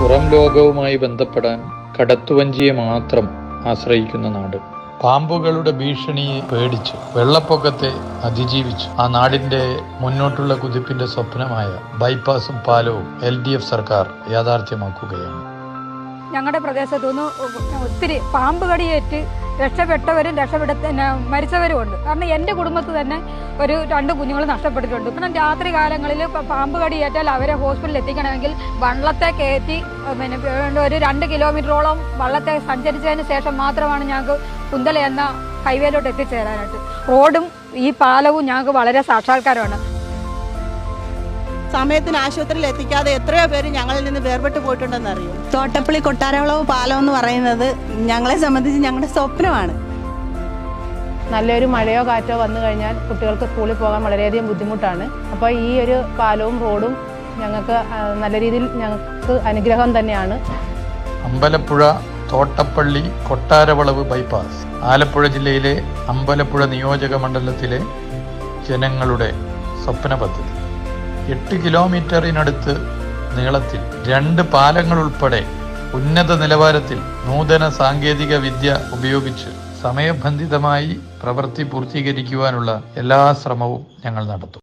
പുറം ലോകവുമായി ബന്ധപ്പെടാൻ കടത്തുവഞ്ചിയെ മാത്രം ആശ്രയിക്കുന്ന നാട്. പാമ്പുകളുടെ ഭീഷണിയെ പേടിച്ച് വെള്ളപ്പൊക്കത്തെ അതിജീവിച്ച് ആ നാടിന്റെ മുന്നോട്ടുള്ള കുതിപ്പിന്റെ സ്വപ്നമായ ബൈപ്പാസും പാലവും എൽ സർക്കാർ യാഥാർത്ഥ്യമാക്കുകയാണ്. ഞങ്ങളുടെ പ്രദേശത്തു നിന്ന് ഒത്തിരി പാമ്പ് കടിയേറ്റ് രക്ഷപ്പെട്ടവരും രക്ഷപ്പെട്ട മരിച്ചവരും ഉണ്ട് കാരണം എന്റെ കുടുംബത്തിൽ തന്നെ ഒരു രണ്ട് കുഞ്ഞുങ്ങൾ നഷ്ടപ്പെട്ടിട്ടുണ്ട്. പിന്നെ രാത്രി കാലങ്ങളിൽ പാമ്പ് കടിയേറ്റാൽ അവരെ ഹോസ്പിറ്റലിൽ എത്തിക്കണമെങ്കിൽ വള്ളത്തെ കയറ്റി പിന്നെ ഒരു രണ്ട് കിലോമീറ്ററോളം വള്ളത്തെ സഞ്ചരിച്ചതിന് ശേഷം മാത്രമാണ് ഞങ്ങൾക്ക് കുന്തല എന്ന ഹൈവേയിലോട്ട് എത്തിച്ചേരാനായിട്ട്. റോഡും ഈ പാലവും ഞങ്ങൾക്ക് വളരെ സാക്ഷാത്കാരമാണ്. സമയത്തിന് ആശുപത്രിയിൽ എത്തിക്കാതെ എത്രയോ പേര് ഞങ്ങളിൽ നിന്ന് വേർപെട്ട് പോയിട്ടുണ്ടെന്ന് അറിയും. തോട്ടപ്പള്ളി കൊട്ടാരവളവ് പാലം എന്ന് പറയുന്നത് ഞങ്ങളെ സംബന്ധിച്ച് ഞങ്ങളുടെ സ്വപ്നമാണ്. നല്ലൊരു മഴയോ കാറ്റോ വന്നു കഴിഞ്ഞാൽ കുട്ടികൾക്ക് സ്കൂളിൽ പോകാൻ വളരെയധികം ബുദ്ധിമുട്ടാണ്. അപ്പോൾ ഈ ഒരു പാലവും റോഡും ഞങ്ങൾക്ക് നല്ല രീതിയിൽ ഞങ്ങൾക്ക് അനുഗ്രഹം തന്നെയാണ്. അമ്പലപ്പുഴ തോട്ടപ്പള്ളി കൊട്ടാരവളവ് ബൈപ്പാസ്. ആലപ്പുഴ ജില്ലയിലെ അമ്പലപ്പുഴ നിയോജക മണ്ഡലത്തിലെ ജനങ്ങളുടെ സ്വപ്ന പദ്ധതി. എട്ട് കിലോമീറ്ററിനടുത്ത് നീളത്തിൽ രണ്ട് പാലങ്ങൾ ഉൾപ്പെടെ ഉന്നത നിലവാരത്തിൽ നൂതന സാങ്കേതിക വിദ്യ ഉപയോഗിച്ച് സമയബന്ധിതമായി പ്രവൃത്തി പൂർത്തീകരിക്കുവാനുള്ള എല്ലാ ശ്രമവും ഞങ്ങൾ നടത്തും.